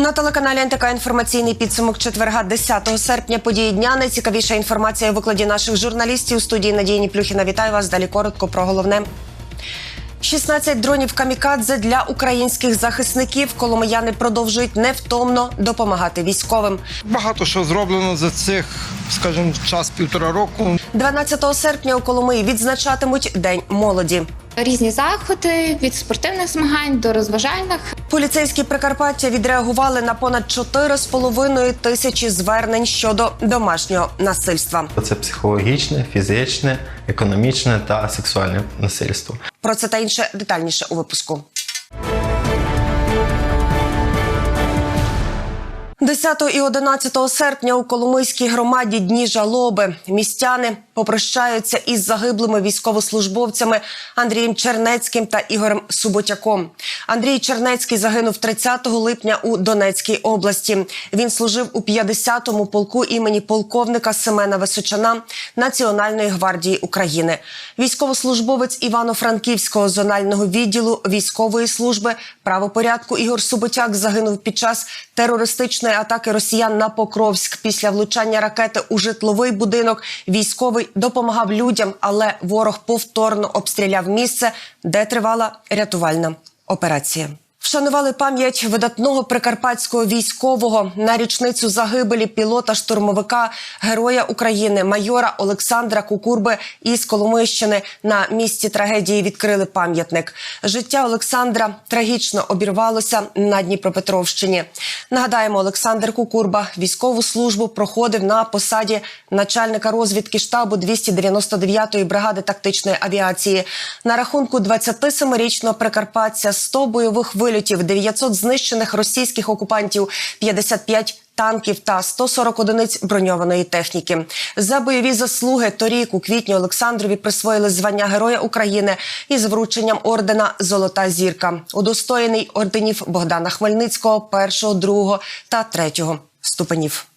На телеканалі НТК інформаційний підсумок четверга 10 серпня. Події дня. Найцікавіша інформація у викладі наших журналістів у студії Надії Плюхіна. Вітаю вас. Далі коротко про головне. 16 дронів камікадзе для українських захисників. Коломияни продовжують невтомно допомагати військовим. Багато що зроблено за цих, скажімо, час півтора року. 12 серпня у Коломиї відзначатимуть День молоді. Різні заходи від спортивних змагань до розважальних. Поліцейські Прикарпаття відреагували на понад 4,5 тисячі звернень щодо домашнього насильства. Це психологічне, фізичне, економічне та сексуальне насильство. Про це та інше детальніше у випуску. 10 і 11 серпня у Коломийській громаді дні жалоби містяни попрощаються із загиблими військовослужбовцями Андрієм Чернецьким та Ігорем Суботяком. Андрій Чернецький загинув 30 липня у Донецькій області. Він служив у 50-му полку імені полковника Семена Височана Національної гвардії України. Військовослужбовець Івано-Франківського зонального відділу військової служби правопорядку Ігор Суботяк загинув під час терористичної атаки росіян на Покровськ після влучання ракети у житловий будинок. Військовий допомагав людям, але ворог повторно обстріляв місце, де тривала рятувальна операція. Вшанували пам'ять видатного прикарпатського військового на річницю загибелі пілота штурмовика Героя України майора Олександра Кукурби із Коломийщини. На місці трагедії відкрили пам'ятник. Життя Олександра трагічно обірвалося на Дніпропетровщині. Нагадаємо, Олександр Кукурба військову службу проходив на посаді начальника розвідки штабу 299-ї бригади тактичної авіації. На рахунку 27-річного прикарпатця 100 бойових вильотів, 900 знищених російських окупантів, 55 танків та 140 одиниць броньованої техніки. За бойові заслуги торік у квітні Олександрові присвоїли звання Героя України із врученням ордена Золота зірка, удостоєний орденів Богдана Хмельницького, першого, другого та третього ступенів.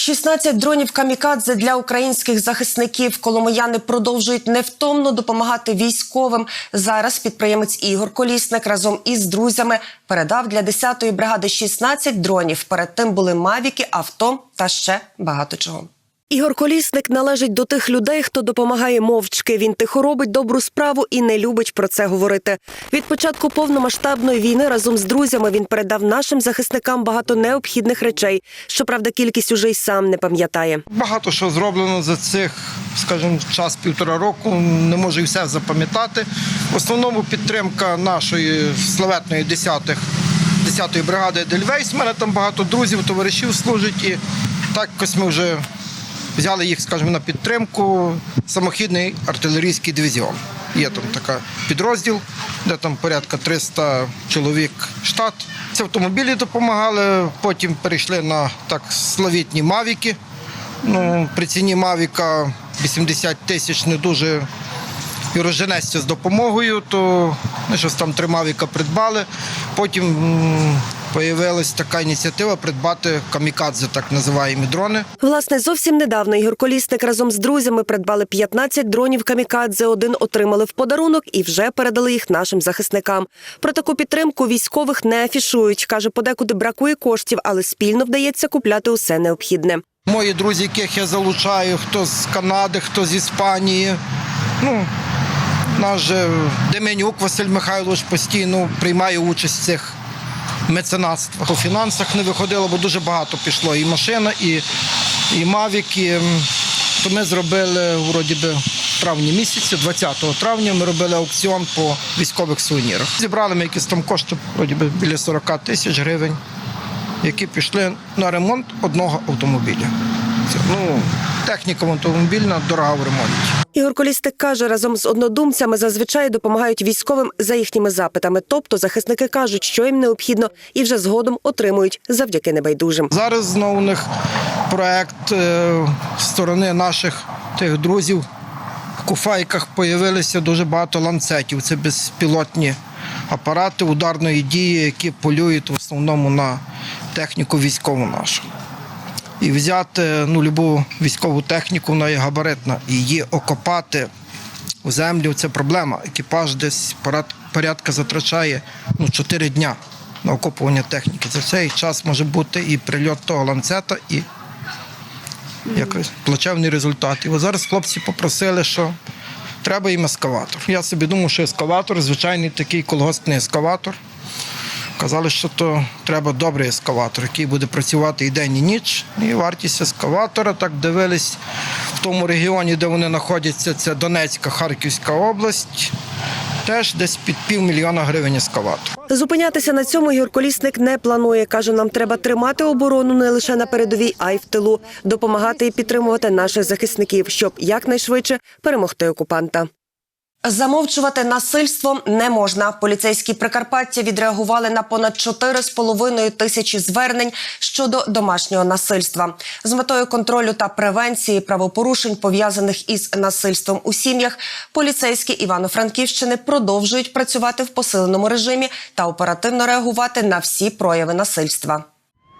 16 дронів камікадзе для українських захисників. Коломияни продовжують невтомно допомагати військовим. Зараз підприємець Ігор Колісник разом із друзями передав для 10-ї бригади 16 дронів. Перед тим були мавіки, авто та ще багато чого. Ігор Колісник належить до тих людей, хто допомагає мовчки. Він тихо робить добру справу і не любить про це говорити. Від початку повномасштабної війни разом з друзями він передав нашим захисникам багато необхідних речей. Щоправда, кількість уже й сам не пам'ятає. Багато що зроблено за цих, скажімо, час півтора року. Не можу і все запам'ятати. В основному підтримка нашої славетної 10-х 10-ї бригади Дельвейс. У мене там багато друзів, товаришів служить. І так якось ми вже взяли їх, скажімо, на підтримку. Самохідний артилерійський дивізіон. Є там така підрозділ, де там порядка 300 чоловік штат. Це автомобілі допомагали, потім перейшли на так славітні мавіки. Ну, при ціні Мавіка 80 тисяч не дуже розженеться з допомогою, то ми щось там три Мавіка придбали. Потім появилась така ініціатива придбати камікадзе, так називаємо дрони. Власне, зовсім недавно Ігор Колісник разом з друзями придбали 15 дронів камікадзе. Один отримали в подарунок і вже передали їх нашим захисникам. Про таку підтримку військових не афішують. каже, подекуди бракує коштів, але спільно вдається купляти усе необхідне. Мої друзі, яких я залучаю, хто з Канади, хто з Іспанії. Ну, наш Деменюк Василь Михайлович постійно приймає участь в цих меценатствах. По фінансах не виходило, бо дуже багато пішло. І машина, і, і Мавік. І, то ми зробили вроді би травні місяці, 20 травня, ми робили аукціон по військових сувенірах. Зібрали ми якісь там кошти, вроді би біля 40 тисяч гривень які пішли на ремонт одного автомобіля. Ну, техніка автомобільна дорога в ремонті. Ігор Колістик каже, разом з однодумцями зазвичай допомагають військовим за їхніми запитами. Тобто захисники кажуть, що їм необхідно, і вже згодом отримують завдяки небайдужим. Зараз знову у них проект е, сторони наших тих друзів. В куфайках з'явилося дуже багато ланцетів. Це безпілотні апарати ударної дії, які полюють в основному на техніку військову нашу. І взяти ну, любу військову техніку, вона є габаритна, і її окопати у землю це проблема. Екіпаж десь порад порядка затрачає ну, 4 дня на окопування техніки. За цей час може бути і прильот того ланцета, і якось плачевний результат. І зараз хлопці попросили, що треба їм ескаватор. Я собі думав, що ескаватор, звичайний такий колгоспний ескаватор. Казали, що то треба добрий ескаватор, який буде працювати і день, і ніч. І вартість ескаватора, так дивились в тому регіоні, де вони знаходяться, це Донецька, Харківська область. Теж десь під півмільйона гривень ескаватор. Зупинятися на цьому Ігор Колісник не планує. Каже, нам треба тримати оборону не лише на передовій, а й в тилу, допомагати і підтримувати наших захисників, щоб якнайшвидше перемогти окупанта. Замовчувати насильство не можна. Поліцейські Прикарпаття відреагували на понад 4,5 тисячі звернень щодо домашнього насильства з метою контролю та превенції правопорушень пов'язаних із насильством у сім'ях. Поліцейські Івано-Франківщини продовжують працювати в посиленому режимі та оперативно реагувати на всі прояви насильства.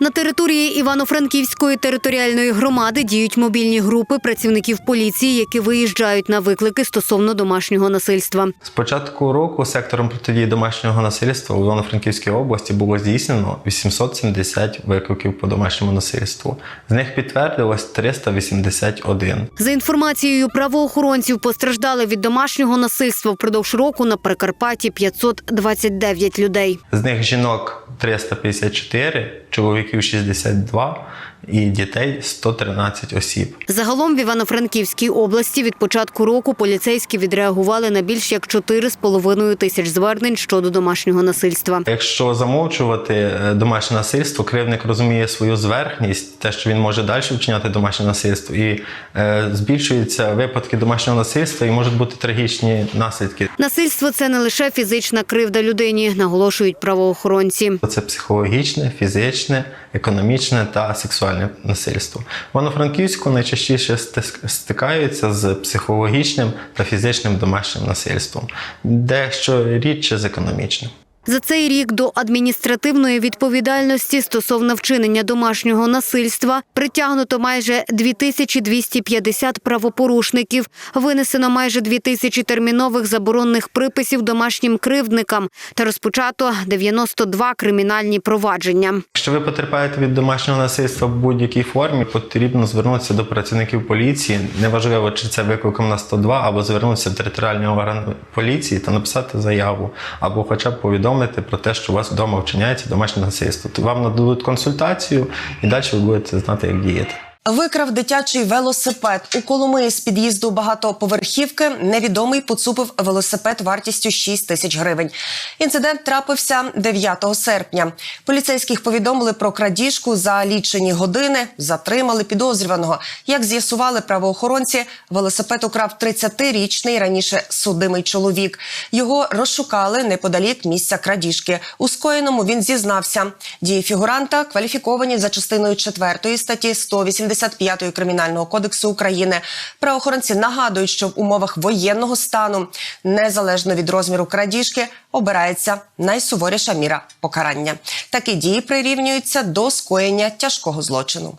На території Івано-Франківської територіальної громади діють мобільні групи працівників поліції, які виїжджають на виклики стосовно домашнього насильства. З початку року сектором протидії домашнього насильства у Івано-Франківській області було здійснено 870 викликів по домашньому насильству. З них підтвердилось 381. За інформацією правоохоронців, постраждали від домашнього насильства впродовж року на Прикарпатті 529 людей. З них жінок 354, чоловіків 62 і дітей 113 осіб. Загалом в Івано-Франківській області від початку року поліцейські відреагували на більш як 4,5 тисяч звернень щодо домашнього насильства. Якщо замовчувати е, домашнє насильство, кривник розуміє свою зверхність, те, що він може далі вчиняти домашнє насильство, і е, збільшуються випадки домашнього насильства, і можуть бути трагічні наслідки. Насильство це не лише фізична кривда людині, наголошують правоохоронці. Це психологічне, фізичне, економічне та сексуальне насильство. Воно Івано-Франківську найчастіше стикаються з психологічним та фізичним домашнім насильством, дещо рідше з економічним. За цей рік до адміністративної відповідальності стосовно вчинення домашнього насильства притягнуто майже 2250 правопорушників, винесено майже 2000 термінових заборонних приписів домашнім кривдникам та розпочато 92 кримінальні провадження. Якщо ви потерпаєте від домашнього насильства в будь-якій формі, потрібно звернутися до працівників поліції. Неважливо, чи це викликом на 102, або звернутися в територіальний орган поліції та написати заяву, або хоча б повідомити про те, що у вас вдома вчиняється домашнє насильство. То вам нададуть консультацію, і далі ви будете знати, як діяти. Викрав дитячий велосипед у Коломиї з під'їзду багатоповерхівки. Невідомий поцупив велосипед вартістю 6 тисяч гривень. Інцидент трапився 9 серпня. Поліцейських повідомили про крадіжку за лічені години. Затримали підозрюваного. Як з'ясували правоохоронці, велосипед украв 30-річний раніше судимий чоловік. Його розшукали неподалік місця крадіжки. У скоєному він зізнався. Дії фігуранта кваліфіковані за частиною 4 статті 185 Кримінального кодексу України. Правоохоронці нагадують, що в умовах воєнного стану, незалежно від розміру крадіжки, обирається найсуворіша міра покарання. Такі дії прирівнюються до скоєння тяжкого злочину.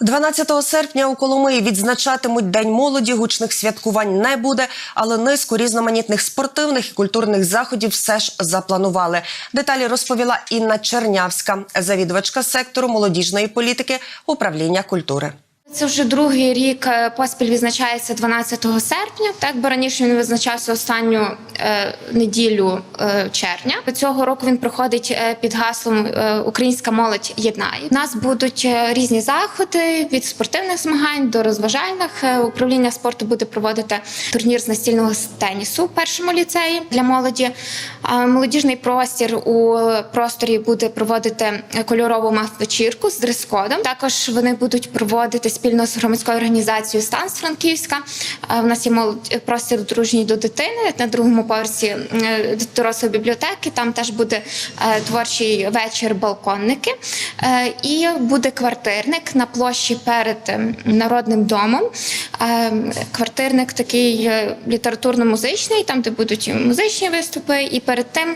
12 серпня у Коломиї відзначатимуть День молоді. Гучних святкувань не буде, але низку різноманітних спортивних і культурних заходів все ж запланували. Деталі розповіла Інна Чернявська, завідувачка сектору молодіжної політики управління культури. Це вже другий рік е, поспіль відзначається 12 серпня. Так бо раніше він визначався останню е, неділю е, червня. Цього року він проходить е, під гаслом е, Українська молодь єднає. У нас будуть різні заходи від спортивних змагань до розважальних. Управління спорту буде проводити турнір з настільного тенісу у першому ліцеї для молоді. Молодіжний простір у просторі буде проводити кольорову мас-вечірку з дрес-кодом. Також вони будуть проводити спільно з громадською організацією Стан Франківська. Е, У нас є молодь простір дружній до дитини на другому поверсі е, дорослої бібліотеки. Там теж буде е, творчий вечір балконники. Е, І буде квартирник на площі перед ем, народним домом. Е, Квартирник такий е, літературно-музичний, там де будуть музичні виступи, і перед тим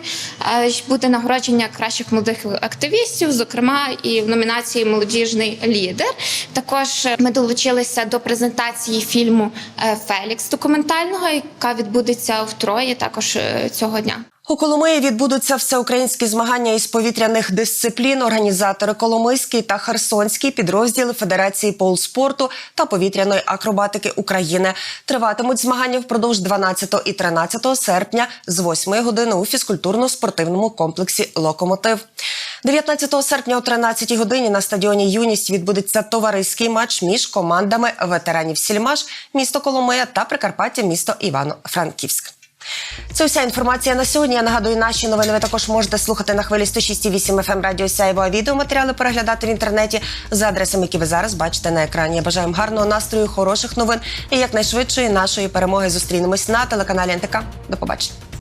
е, буде нагородження кращих молодих активістів, зокрема і в номінації Молодіжний лідер. Також е, ми долучилися до презентації фільму е, Фелікс документального, яка відбудеться в Трої також е, цього дня. У Коломиї відбудуться всеукраїнські змагання із повітряних дисциплін. Організатори Коломийський та Херсонський підрозділи Федерації полспорту та повітряної акробатики України триватимуть змагання впродовж 12 і 13 серпня з 8 години у фізкультурно-спортивному комплексі Локомотив. 19 серпня о 13 годині на стадіоні Юність відбудеться товариський матч між командами ветеранів Сільмаш, місто Коломия та Прикарпаття, місто Івано-Франківськ. Це вся інформація на сьогодні. Я нагадую, наші новини ви також можете слухати на хвилі 106,8 FM Радіо Сяйво, а відеоматеріали переглядати в інтернеті за адресами, які ви зараз бачите на екрані. Я бажаю вам гарного настрою, хороших новин і якнайшвидшої нашої перемоги. Зустрінемось на телеканалі НТК. До побачення.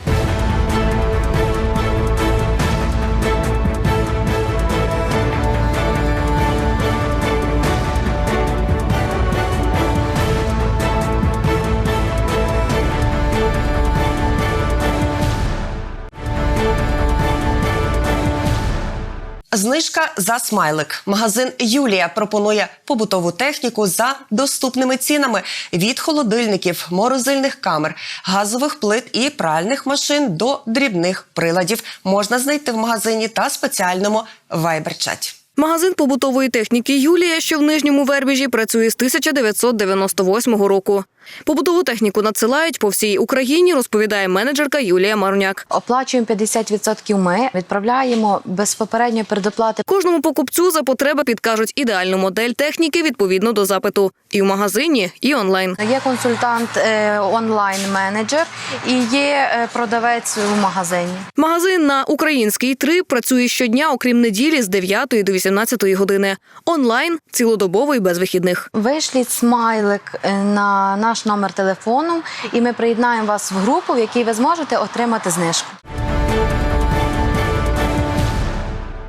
Знижка за смайлик. Магазин Юлія пропонує побутову техніку за доступними цінами від холодильників, морозильних камер, газових плит і пральних машин до дрібних приладів. Можна знайти в магазині та спеціальному вайбер-чаті. Магазин побутової техніки Юлія, що в нижньому вербіжі, працює з 1998 року. Побутову техніку надсилають по всій Україні, розповідає менеджерка Юлія Маруняк. Оплачуємо 50% ми, відправляємо без попередньої передоплати. Кожному покупцю за потреби підкажуть ідеальну модель техніки відповідно до запиту і в магазині, і онлайн. Є консультант е, онлайн-менеджер і є е, продавець у магазині. Магазин на Українській 3 працює щодня, окрім неділі, з 9 до 18 години. Онлайн цілодобово і без вихідних. Вишліть смайлик е, на наш номер телефону, і ми приєднаємо вас в групу, в якій ви зможете отримати знижку.